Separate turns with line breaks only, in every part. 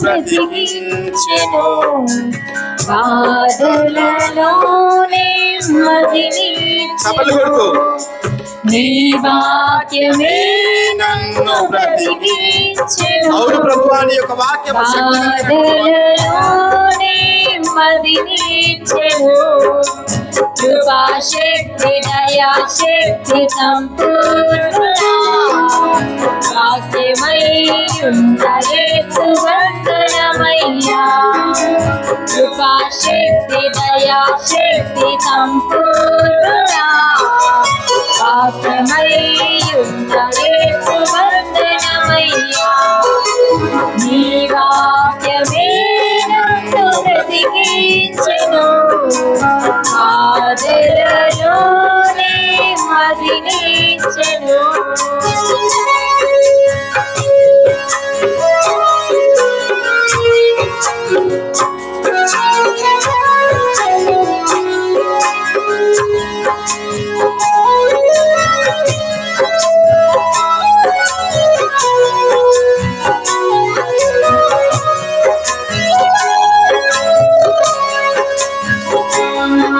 బ్రతికించెను బాధలలోనే నీ వాక్యమే నన్ను బ్రతికించెను
అవును ప్రభు నీ యొక్క వాక్యం
బాధలలోనే మదినిచెను. కృపాశక్తి దయాశక్తి సంపూర్ణుడా వాక్యమై ఉండయేసు వందనమయ్యా కృపాశక్తి దయాశక్తి సంపూర్ణుడా. వాక్యమై ఉండయేసు వందనమయ్యా నీ వాక్యమే నన్ను బ్రతికించెను ఆదరలోనే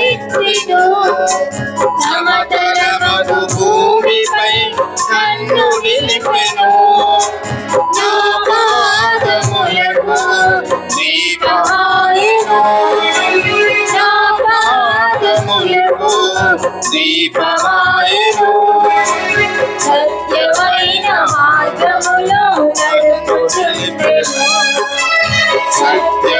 లేవనెత్తెను సమతలమగు భూమిపై నన్ను నిలిపెను. నా పాదములకు దీపమాయెను నా పాదములకు దీపమాయెను సత్యమైన మార్గములో నడుపుచుండెను. సత్యమైన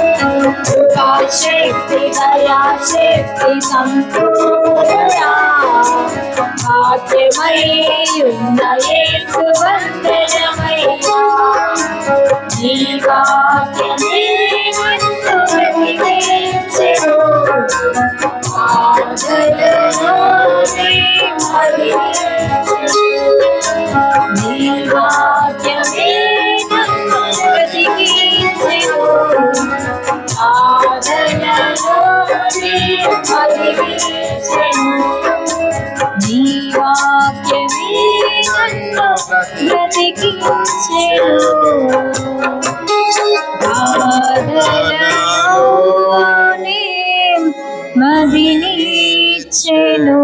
వాక్యమై ఉన్న యేసు వందనమయ్యా శక్తి దయా శక్తి సంపూర్ణుడా వాక్యమై ఉన్న యేసు నెమ్మదినిచ్చెను